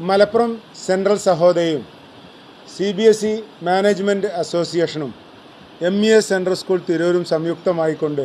Malappuram central സഹോദയയും C B S E management അസോസിയേഷനും M E S central school തിരൂരും സംയുക്തമായിക്കൊണ്ട്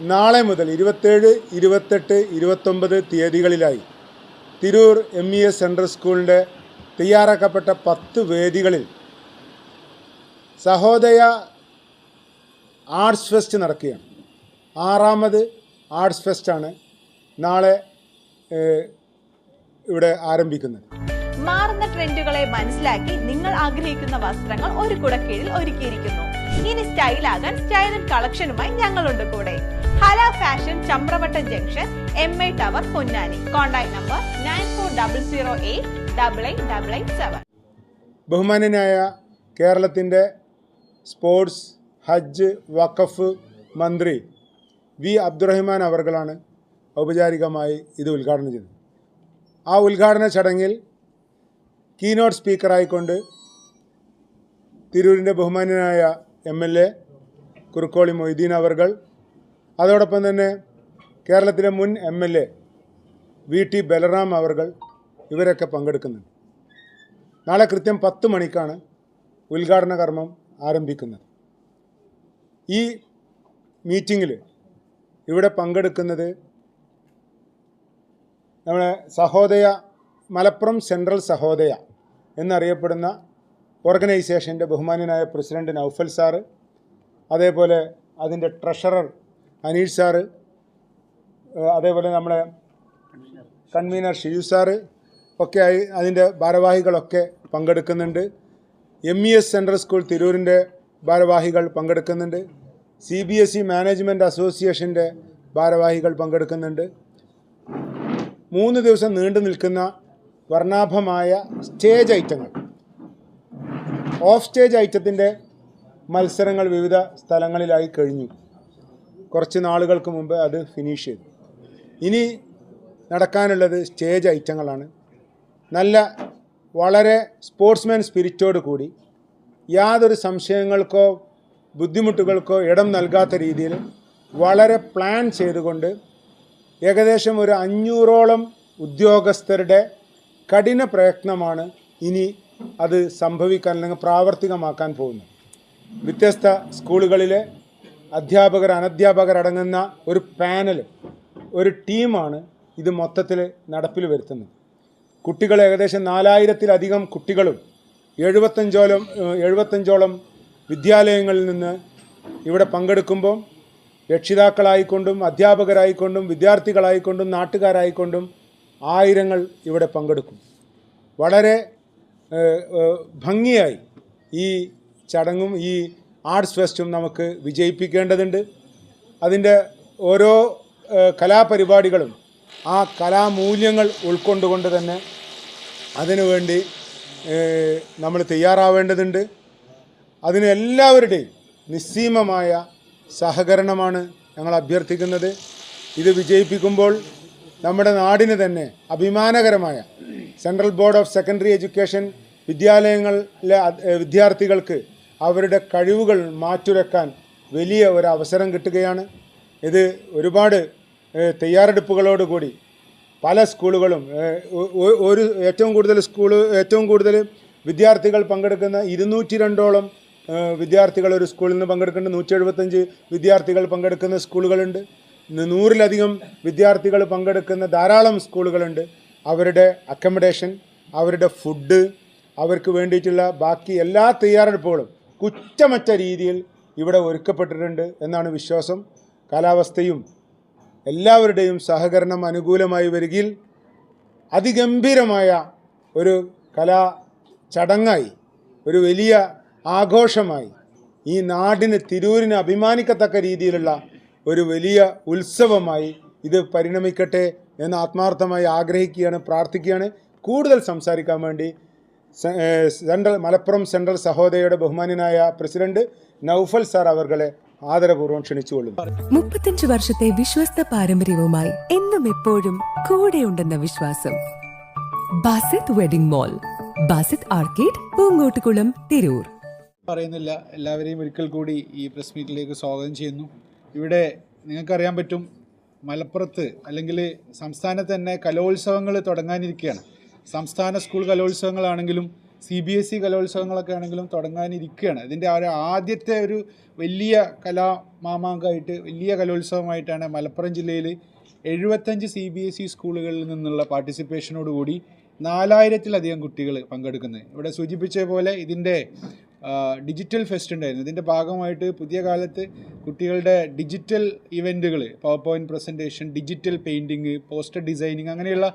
നാളെ മുതൽ ഇരുപത്തേഴ് ഇരുപത്തെട്ട് ഇരുപത്തൊമ്പത് തീയതികളിലായി Tirur M E S central സ്കൂളിന്റെ തയ്യാറാക്കപ്പെട്ട പത്ത് വേദികളിൽ സഹോദയ ആർട്സ് ഫെസ്റ്റ് നടക്കുകയാണ്. ആറാമത് ആർട്സ് ഫെസ്റ്റാണ് നാളെ ഇവിടെ ആരംഭിക്കുന്നത്. മാറുന്ന ട്രെൻഡുകളെ മനസ്സിലാക്കി നിങ്ങൾ ആഗ്രഹിക്കുന്ന വസ്ത്രങ്ങൾ ഒരു കുടക്കീഴിൽ ഒരുക്കിയിരിക്കുന്നു. ഇനി സ്റ്റൈലാകാൻ സ്റ്റൈൽ ആൻഡ് കളക്ഷനുമായി ഞങ്ങളുണ്ട് കൂടെ. Hala fashion Chamravattam junction M I tower Ponnani. Contact number nine four double zero eight double eight double eight seven ബഹുമാനനായ കേരളത്തിന്റെ സ്പോർട്സ് ഹജ്ജ് വഖഫ് മന്ത്രി വി അബ്ദുറഹ്മാൻ അവർകളാണ് ഔപചാരികമായി ഇത് ഉദ്ഘാടനം ചെയ്തത്. ആ ഉദ്ഘാടന ചടങ്ങിൽ കീനോട്ട് സ്പീക്കറായിക്കൊണ്ട് തിരൂരിന്റെ ബഹുമാന്യനായ M L A Kurukkoli Moideen അവർകൾ അതോടൊപ്പം തന്നെ കേരളത്തിലെ മുൻ M L A V T Balram അവർകൾ ഇവരൊക്കെ പങ്കെടുക്കുന്നുണ്ട്. നാളെ കൃത്യം പത്ത് മണിക്കാണ് ഉദ്ഘാടന കർമ്മം ആരംഭിക്കുന്നത്. ഈ മീറ്റിങ്ങിൽ ഇവിടെ പങ്കെടുക്കുന്നത് നമ്മളെ സഹോദയ മലപ്പുറം സെൻട്രൽ സഹോദയ എന്നറിയപ്പെടുന്ന ഓർഗനൈസേഷന്റെ ബഹുമാന്യനായ പ്രസിഡന്റ് നൗഫൽ സാറ് അതേപോലെ അതിന്റെ ട്രഷറർ അനീഷ് സാറ് അതേപോലെ നമ്മുടെ കൺവീനർ ഷിയു സാറ് ഒക്കെ ആയി അതിന്റെ ഭാരവാഹികളൊക്കെ പങ്കെടുക്കുന്നുണ്ട്. M E S central school തിരൂരിന്റെ ഭാരവാഹികൾ പങ്കെടുക്കുന്നുണ്ട്. C B S E management അസോസിയേഷന്റെ ഭാരവാഹികൾ പങ്കെടുക്കുന്നുണ്ട്. മൂന്ന് ദിവസം നീണ്ടു നിൽക്കുന്ന വർണാഭമായ സ്റ്റേജ് ഐറ്റങ്ങൾ. ഓഫ് സ്റ്റേജ് ഐറ്റത്തിന്റെ മത്സരങ്ങൾ വിവിധ സ്ഥലങ്ങളിലായി കഴിഞ്ഞു. കുറച്ച് നാളുകൾക്ക് മുമ്പ് അത് ഫിനിഷ് ചെയ്തു. ഇനി നടക്കാനുള്ളത് സ്റ്റേജ് ഐറ്റങ്ങളാണ്. നല്ല വളരെ സ്പോർട്സ്മാൻ സ്പിരിറ്റോട് കൂടി യാതൊരു സംശയങ്ങൾക്കോ ബുദ്ധിമുട്ടുകൾക്കോ ഇടം നൽകാത്ത രീതിയിൽ വളരെ പ്ലാൻ ചെയ്തുകൊണ്ട് ഏകദേശം ഒരു അഞ്ഞൂറോളം ഉദ്യോഗസ്ഥരുടെ കഠിന പ്രയത്നമാണ് ഇനി അത് സംഭവിക്കാൻ അല്ലെങ്കിൽ പ്രാവർത്തികമാക്കാൻ പോകുന്നത്. വ്യത്യസ്ത സ്കൂളുകളിലെ അധ്യാപകർ അനധ്യാപകർ അടങ്ങുന്ന ഒരു പാനൽ ഒരു ടീമാണ് ഇത് മൊത്തത്തിൽ നടപ്പിൽ വരുത്തുന്നത്. കുട്ടികൾ ഏകദേശം നാലായിരത്തിലധികം കുട്ടികളും എഴുപത്തഞ്ചോളം എഴുപത്തഞ്ചോളം വിദ്യാലയങ്ങളിൽ നിന്ന് ഇവിടെ പങ്കെടുക്കുമ്പോൾ രക്ഷിതാക്കളായിക്കൊണ്ടും അധ്യാപകരായിക്കൊണ്ടും വിദ്യാർത്ഥികളായിക്കൊണ്ടും നാട്ടുകാരായിക്കൊണ്ടും ആയിരങ്ങൾ ഇവിടെ പങ്കെടുക്കും. വളരെ ഭംഗിയായി ഈ ചടങ്ങും ഈ ആർട്സ് ഫെസ്റ്റും നമുക്ക് വിജയിപ്പിക്കേണ്ടതുണ്ട്. അതിന്റെ ഓരോ കലാപരിപാടികളും ആ കലാമൂല്യങ്ങൾ ഉൾക്കൊണ്ടുകൊണ്ട് തന്നെ അതിനുവേണ്ടി നമ്മൾ തയ്യാറാവേണ്ടതുണ്ട്. അതിന് എല്ലാവരുടെയും നിസ്സീമമായ സഹകരണമാണ് ഞങ്ങൾ അഭ്യർത്ഥിക്കുന്നത്. ഇത് വിജയിപ്പിക്കുമ്പോൾ നമ്മുടെ നാടിന് തന്നെ അഭിമാനകരമായ central board of secondary education വിദ്യാലയങ്ങളിലെ വിദ്യാർത്ഥികൾക്ക് അവരുടെ കഴിവുകൾ മാറ്റുരക്കാൻ വലിയ ഒരു അവസരം കിട്ടുകയാണ്. ഇത് ഒരുപാട് തയ്യാറെടുപ്പുകളോടുകൂടി പല സ്കൂളുകളും ഒരു ഏറ്റവും കൂടുതൽ സ്കൂൾ ഏറ്റവും കൂടുതൽ വിദ്യാർത്ഥികൾ പങ്കെടുക്കുന്ന ഇരുന്നൂറ്റി രണ്ടോളം വിദ്യാർത്ഥികൾ ഒരു സ്കൂളിൽ നിന്ന് പങ്കെടുക്കുന്നുണ്ട്. നൂറ്റി എഴുപത്തഞ്ച് വിദ്യാർത്ഥികൾ പങ്കെടുക്കുന്ന സ്കൂളുകളുണ്ട്. നൂറിലധികം വിദ്യാർത്ഥികൾ പങ്കെടുക്കുന്ന ധാരാളം സ്കൂളുകളുണ്ട്. അവരുടെ അക്കമഡേഷൻ അവരുടെ ഫുഡ് അവർക്ക് വേണ്ടിയിട്ടുള്ള ബാക്കി എല്ലാ തയ്യാറെടുപ്പുകളും കുറ്റമറ്റ രീതിയിൽ ഇവിടെ ഒരുക്കപ്പെട്ടിട്ടുണ്ട് എന്നാണ് വിശ്വാസം. കാലാവസ്ഥയും എല്ലാവരുടെയും സഹകരണം അനുകൂലമായി വരികയിൽ അതിഗംഭീരമായ ഒരു കലാ ചടങ്ങായി ഒരു വലിയ ആഘോഷമായി. ഈ നാടിന് തിരൂരിന് അഭിമാനിക്കത്തക്ക രീതിയിലുള്ള ഒരു വലിയ ഉത്സവമായി ഇത് പരിണമിക്കട്ടെ എന്ന് ആത്മാർത്ഥമായി ആഗ്രഹിക്കുകയാണ് പ്രാർത്ഥിക്കുകയാണ്. കൂടുതൽ സംസാരിക്കാൻ വേണ്ടി സെൻട്രൽ മലപ്പുറം സെൻട്രൽ സഹോദയയുടെ ബഹുമാനനായ പ്രസിഡന്റ് നൌഫൽ സാർ അവർകളെ ആദരപൂർവം ക്ഷണിച്ചുകൊള്ളുന്നു. മുപ്പത്തഞ്ച് വർഷത്തെ വിശ്വസ്ത പാരമ്പര്യവുമായി എന്നും എപ്പോഴും കൂടെ ഉണ്ടെന്ന വിശ്വാസം. Basith wedding mall Basith arcade Poonkottukulam Tirur. പറയുന്നില്ല. എല്ലാവരെയും ഒരിക്കൽ കൂടി ഈ പ്രസ് മീറ്റിലേക്ക് സ്വാഗതം ചെയ്യുന്നു. ഇവിടെ നിങ്ങൾക്കറിയാൻ പറ്റും മലപ്പുറത്ത് അല്ലെങ്കിൽ സംസ്ഥാനത്ത് തന്നെ കലോത്സവങ്ങൾ തുടങ്ങാനിരിക്കുകയാണ്. സംസ്ഥാന സ്കൂൾ കലോത്സവങ്ങളാണെങ്കിലും സി ബി എസ് ഇ കലോത്സവങ്ങളൊക്കെ ആണെങ്കിലും തുടങ്ങാനിരിക്കുകയാണ്. ഇതിന്റെ ഒരു ആദ്യത്തെ ഒരു വലിയ കലാമാമാങ്കമായിട്ട് വലിയ കലോത്സവമായിട്ടാണ് മലപ്പുറം ജില്ലയിൽ എഴുപത്തഞ്ച് സി ബി എസ് ഇ സ്കൂളുകളിൽ നിന്നുള്ള പാർട്ടിസിപ്പേഷനോടുകൂടി നാലായിരത്തിലധികം കുട്ടികൾ പങ്കെടുക്കുന്നത്. ഇവിടെ സൂചിപ്പിച്ച പോലെ ഇതിന്റെ ഡിജിറ്റൽ ഫെസ്റ്റ് ഉണ്ടായിരുന്നു. ഇതിന്റെ ഭാഗമായിട്ട് പുതിയ കാലത്ത് കുട്ടികളുടെ ഡിജിറ്റൽ ഇവന്റുകൾ power point presentation digital painting poster designing അങ്ങനെയുള്ള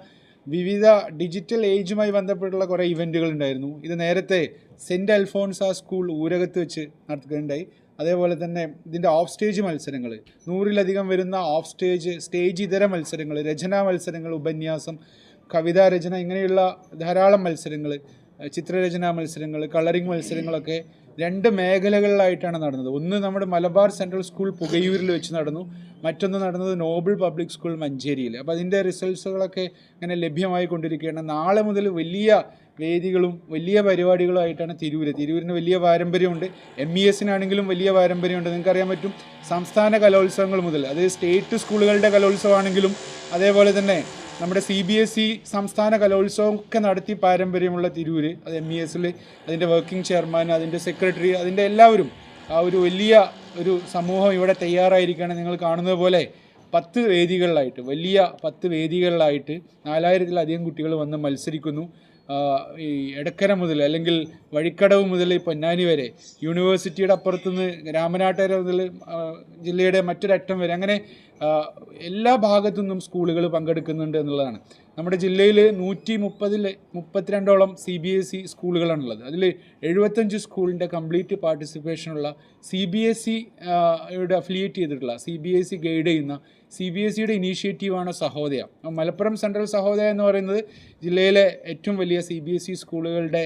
വിവിധ ഡിജിറ്റൽ ഏജുമായി ബന്ധപ്പെട്ടുള്ള കുറേ ഇവന്റുകൾ ഉണ്ടായിരുന്നു. ഇത് നേരത്തെ സെന്റ് അൽഫോൺസ് ആ സ്കൂൾ ഊരകത്ത് വെച്ച് നടത്തുകയുണ്ടായി അതേപോലെ തന്നെ ഇതിന്റെ ഓഫ് സ്റ്റേജ് മത്സരങ്ങൾ നൂറിലധികം വരുന്ന ഓഫ് സ്റ്റേജ് സ്റ്റേജ് ഇതര മത്സരങ്ങൾ രചനാ മത്സരങ്ങൾ ഉപന്യാസം കവിതാ രചന ഇങ്ങനെയുള്ള ധാരാളം മത്സരങ്ങൾ ചിത്രരചനാ മത്സരങ്ങൾ കളറിംഗ് മത്സരങ്ങളൊക്കെ രണ്ട് മേഖലകളിലായിട്ടാണ് നടന്നത്. ഒന്ന് നമ്മുടെ മലബാർ സെൻട്രൽ സ്കൂൾ പുകയൂരിൽ വെച്ച് നടന്നു. മറ്റൊന്ന് നടന്നത് നോബിൾ പബ്ലിക് സ്കൂൾ മഞ്ചേരിയിൽ. അപ്പോൾ അതിന്റെ റിസൾട്ട്സുകളൊക്കെ ഇങ്ങനെ ലഭ്യമായി കൊണ്ടിരിക്കുകയാണ്. നാളെ മുതൽ വലിയ വേദികളും വലിയ പരിപാടികളുമായിട്ടാണ് തിരൂര്. തിരൂരിന് വലിയ പാരമ്പര്യമുണ്ട്. എം ഇ എസിനാണെങ്കിലും വലിയ പാരമ്പര്യമുണ്ട്. നിങ്ങൾക്കറിയാൻ പറ്റും സംസ്ഥാന കലോത്സവങ്ങൾ മുതൽ അത് സ്റ്റേറ്റ് സ്കൂളുകളുടെ കലോത്സവമാണെങ്കിലും അതേപോലെ തന്നെ നമ്മുടെ സി ബി എസ് ഇ സംസ്ഥാന കലോത്സവം ഒക്കെ നടത്തി പാരമ്പര്യമുള്ള തിരൂര് അത് എം ഇ എസിൽ അതിന്റെ വർക്കിംഗ് ചെയർമാൻ അതിന്റെ സെക്രട്ടറി അതിന്റെ എല്ലാവരും ആ ഒരു വലിയ ഒരു സമൂഹം ഇവിടെ തയ്യാറായിരിക്കുകയാണ് നിങ്ങൾ കാണുന്നത് പോലെ. പത്ത് വേദികളിലായിട്ട് വലിയ പത്ത് വേദികളിലായിട്ട് നാലായിരത്തിലധികം കുട്ടികൾ വന്ന് മത്സരിക്കുന്നു. ഈ എടക്കര മുതൽ അല്ലെങ്കിൽ വഴിക്കടവ് മുതൽ പൊന്നാനി വരെ യൂണിവേഴ്സിറ്റിയുടെ അപ്പുറത്തുനിന്ന് രാമനാട്ടുകര മുതൽ ജില്ലയുടെ മറ്റൊരറ്റം വരെ അങ്ങനെ എല്ലാ ഭാഗത്തു നിന്നും സ്കൂളുകൾ പങ്കെടുക്കുന്നുണ്ട് എന്നുള്ളതാണ്. നമ്മുടെ ജില്ലയിൽ നൂറ്റി മുപ്പതിൽ മുപ്പത്തിരണ്ടോളം സി ബി എസ് ഇ സ്കൂളുകളാണുള്ളത്. അതിൽ എഴുപത്തഞ്ച് സ്കൂളിന്റെ കംപ്ലീറ്റ് പാർട്ടിസിപ്പേഷനുള്ള സി ബി എസ് ഇയുടെ യുടെ അഫിലിയേറ്റ് ചെയ്തിട്ടുള്ള C B S E guide ചെയ്യുന്ന സി ബി എസ് സിയുടെ ഇനീഷ്യേറ്റീവാണ് സഹോദയ. മലപ്പുറം സെൻട്രൽ സഹോദയ എന്ന് പറയുന്നത് ജില്ലയിലെ ഏറ്റവും വലിയ സി ബി എസ് ഇ സ്കൂളുകളുടെ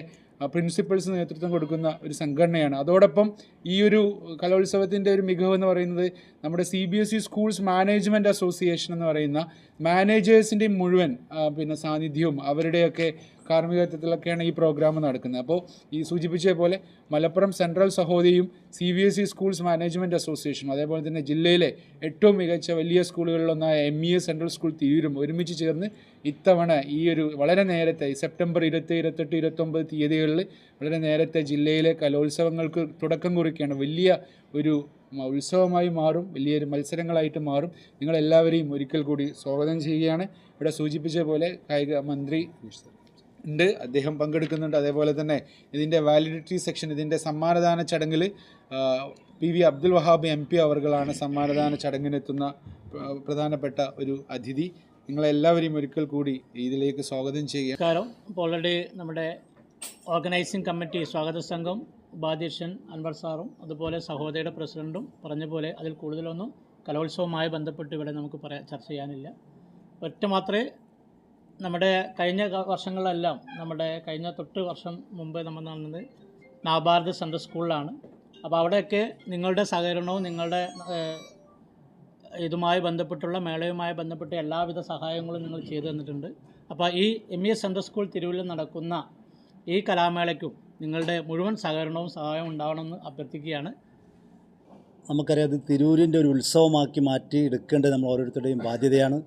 പ്രിൻസിപ്പൽസ് നേതൃത്വം കൊടുക്കുന്ന ഒരു സംഘടനയാണ്. അതോടൊപ്പം ഈ ഒരു കലോത്സവത്തിന്റെ ഒരു മികവ് എന്ന് പറയുന്നത് നമ്മുടെ C B S E schools management association എന്ന് പറയുന്ന മാനേജേഴ്സിന്റെ മുഴുവൻ പിന്നെ സാന്നിധ്യവും അവരുടെയൊക്കെ കാർമ്മികത്വത്തിലൊക്കെയാണ് ഈ പ്രോഗ്രാം നടക്കുന്നത്. അപ്പോൾ ഈ സൂചിപ്പിച്ച പോലെ മലപ്പുറം സെൻട്രൽ സഹോദരിയും C B S E schools management അസോസിയേഷനും അതേപോലെ തന്നെ ജില്ലയിലെ ഏറ്റവും മികച്ച വലിയ സ്കൂളുകളിലൊന്നായ M E S central school തിരൂരും ഒരുമിച്ച് ചേർന്ന് ഇത്തവണ ഈ ഒരു വളരെ നേരത്തെ സെപ്റ്റംബർ ഇരുപത്തി ഇരുപത്തെട്ട് ഇരുപത്തൊമ്പത് തീയതികളിൽ വളരെ നേരത്തെ ജില്ലയിലെ കലോത്സവങ്ങൾക്ക് തുടക്കം കുറിക്കുകയാണ്. വലിയ ഒരു ഉത്സവമായി മാറും വലിയൊരു മത്സരങ്ങളായിട്ട് മാറും. നിങ്ങളെല്ലാവരെയും ഒരിക്കൽ കൂടി സ്വാഗതം ചെയ്യുകയാണ്. ഇവിടെ സൂചിപ്പിച്ച പോലെ കായിക മന്ത്രി ഉണ്ട് അദ്ദേഹം പങ്കെടുക്കുന്നുണ്ട്. അതേപോലെ തന്നെ ഇതിന്റെ വാലിഡിറ്റി സെക്ഷൻ ഇതിന്റെ സമ്മാനദാന ചടങ്ങിൽ P V Abdul Wahab M P അവർകളാണ് സമ്മാനദാന ചടങ്ങിനെത്തുന്ന പ്ര- പ്രധാനപ്പെട്ട ഒരു അതിഥി. നിങ്ങളെല്ലാവരെയും ഒരിക്കൽ കൂടി ഇതിലേക്ക് സ്വാഗതം ചെയ്യുക. നമസ്കാരം. ഇപ്പോൾ ഓൾറെഡി നമ്മുടെ ഓർഗനൈസിംഗ് കമ്മിറ്റി സ്വാഗത സംഘം ഉപാധ്യക്ഷൻ അൻവർ സാറും അതുപോലെ സഹോദരിയുടെ പ്രസിഡന്റും പറഞ്ഞ പോലെ അതിൽ കൂടുതലൊന്നും കലോത്സവവുമായി ബന്ധപ്പെട്ട് ഇവിടെ നമുക്ക് പറയാൻ ചർച്ച ചെയ്യാനില്ല. ഒറ്റ മാത്രമേ നമ്മുടെ കഴിഞ്ഞ വർഷങ്ങളെല്ലാം നമ്മുടെ കഴിഞ്ഞ തൊട്ട് വർഷം മുമ്പ് നമ്മൾ നടന്നത് നാബാർഡ് സെൻട്രൽ സ്കൂളിലാണ്. അപ്പോൾ അവിടെയൊക്കെ നിങ്ങളുടെ സഹകരണവും നിങ്ങളുടെ ഇതുമായി ബന്ധപ്പെട്ടുള്ള മേളയുമായി ബന്ധപ്പെട്ട എല്ലാവിധ സഹായങ്ങളും നിങ്ങൾ ചെയ്തു തന്നിട്ടുണ്ട്. അപ്പോൾ ഈ M E S central school Thiruvalla നടക്കുന്ന ഈ കലാമേളയ്ക്കും നിങ്ങളുടെ മുഴുവൻ സഹകരണവും സഹായവും ഉണ്ടാവണമെന്ന് അഭ്യർത്ഥിക്കുകയാണ്. നമുക്കറിയാം അത് തിരൂരിന്റെ ഒരു ഉത്സവമാക്കി മാറ്റി എടുക്കേണ്ടത് നമ്മൾ ഓരോരുത്തരുടെയും ബാധ്യതയാണ്.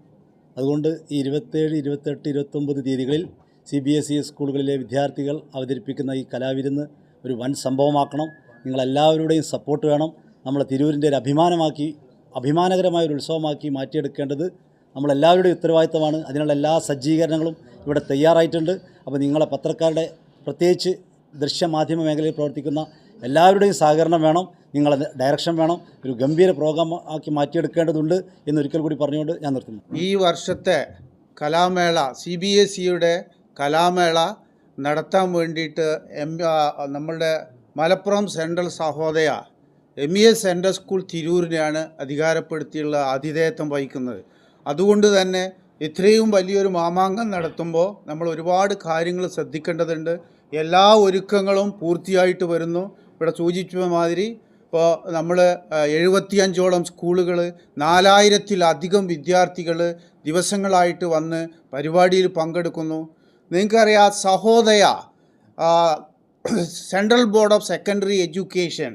അതുകൊണ്ട് ഈ ഇരുപത്തേഴ് ഇരുപത്തെട്ട് ഇരുപത്തൊമ്പത് തീയതികളിൽ സി ബി എസ് ഇ സ്കൂളുകളിലെ വിദ്യാർത്ഥികൾ അവതരിപ്പിക്കുന്ന ഈ കലാവിരുന്ന് ഒരു വൻ സംഭവമാക്കണം. നിങ്ങളെല്ലാവരുടെയും സപ്പോർട്ട് വേണം. നമ്മളെ തിരൂരിന്റെ ഒരു അഭിമാനമാക്കി അഭിമാനകരമായ ഒരു ഉത്സവമാക്കി മാറ്റിയെടുക്കേണ്ടത് നമ്മളെല്ലാവരുടെയും ഉത്തരവാദിത്തമാണ്. അതിനുള്ള എല്ലാ സജ്ജീകരണങ്ങളും ഇവിടെ തയ്യാറായിട്ടുണ്ട്. അപ്പോൾ നിങ്ങളെ പത്രക്കാരുടെ പ്രത്യേകിച്ച് ദൃശ്യമാധ്യമ മേഖലയിൽ പ്രവർത്തിക്കുന്ന എല്ലാവരുടെയും സഹകരണം വേണം നിങ്ങളെ ഡയറക്ഷൻ വേണം ഒരു ഗംഭീര പ്രോഗ്രാം ആക്കി മാറ്റിയെടുക്കേണ്ടതുണ്ട് എന്നൊരിക്കൽ കൂടി പറഞ്ഞുകൊണ്ട് ഞാൻ നിർത്തുന്നു. ഈ വർഷത്തെ കലാമേള സി ബി എസ് സിയുടെ കലാമേള നടത്താൻ വേണ്ടിയിട്ട് എം നമ്മളുടെ Malappuram central Sahodaya M E S central school തിരൂരിനെയാണ് അധികാരപ്പെടുത്തിയുള്ള ആതിഥേയത്വം വഹിക്കുന്നത്. അതുകൊണ്ട് തന്നെ ഇത്രയും വലിയൊരു മാമാങ്കം നടത്തുമ്പോൾ നമ്മൾ ഒരുപാട് കാര്യങ്ങൾ ശ്രദ്ധിക്കേണ്ടതുണ്ട്. എല്ലാ ഒരുക്കങ്ങളും പൂർത്തിയായിട്ട് വരുന്നു. ഇവിടെ സൂചിപ്പിച്ച മാതിരി ഇപ്പോൾ നമ്മൾ എഴുപത്തിയഞ്ചോളം സ്കൂളുകൾ നാലായിരത്തിലധികം വിദ്യാർത്ഥികൾ ദിവസങ്ങളായിട്ട് വന്ന് പരിപാടിയിൽ പങ്കെടുക്കുന്നു. നിങ്ങൾക്കറിയാം Sahodaya central board of secondary education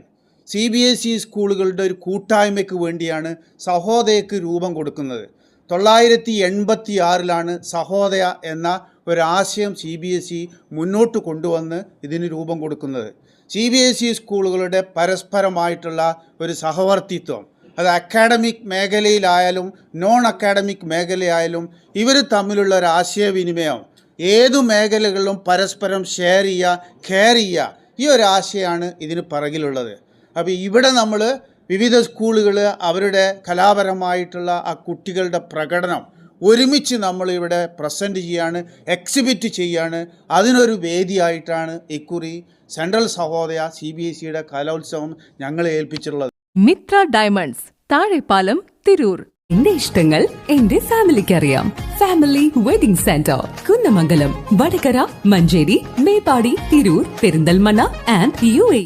C B S E സ്കൂളുകളുടെ ഒരു കൂട്ടായ്മയ്ക്ക് വേണ്ടിയാണ് സഹോദയക്ക് രൂപം കൊടുക്കുന്നത്. തൊള്ളായിരത്തി എൺപത്തി ആറിലാണ് സഹോദയ എന്ന ഒരാശയം സി ബി എസ് ഇ മുന്നോട്ട് കൊണ്ടുവന്ന് ഇതിന് രൂപം കൊടുക്കുന്നത്. സി ബി എസ് ഇ സ്കൂളുകളുടെ പരസ്പരമായിട്ടുള്ള ഒരു സഹവർത്തിത്വം. അത് അക്കാഡമിക് മേഖലയിലായാലും നോൺ അക്കാഡമിക് മേഖലയായാലും ഇവർ തമ്മിലുള്ള ഒരു ആശയവിനിമയം. ഏതു മേഖലകളിലും പരസ്പരം ഷെയർ ചെയ്യുക കെയർ ചെയ്യുക ഈ ഒരു ആശയമാണ് ഇതിന് പിറകിലുള്ളത്. അപ്പോൾ ഇവിടെ നമ്മൾ വിവിധ സ്കൂളുകൾ അവരുടെ കലാപരമായിട്ടുള്ള ആ കുട്ടികളുടെ പ്രകടനം ഒരുമിച്ച് നമ്മളിവിടെ പ്രസന്റ് ചെയ്യാണ് എക്സിബിറ്റ് ചെയ്യാണ്. അതിനൊരു വേദിയായിട്ടാണ് ഇക്കുറി central Sahodaya C B S സിയുടെ കലോത്സവം ഞങ്ങളെ ഏൽപ്പിച്ചിട്ടുള്ളത്. മിത്ര ഡയമണ്ട്സ് താഴെപ്പാലം തിരൂർ. എന്റെ ഇഷ്ടങ്ങൾ എന്റെ ഫാമിലിക്ക് അറിയാം family wedding centre Kunnamangalam Vadakara Manjeri Meppadi Tirur Perinthalmanna and U A.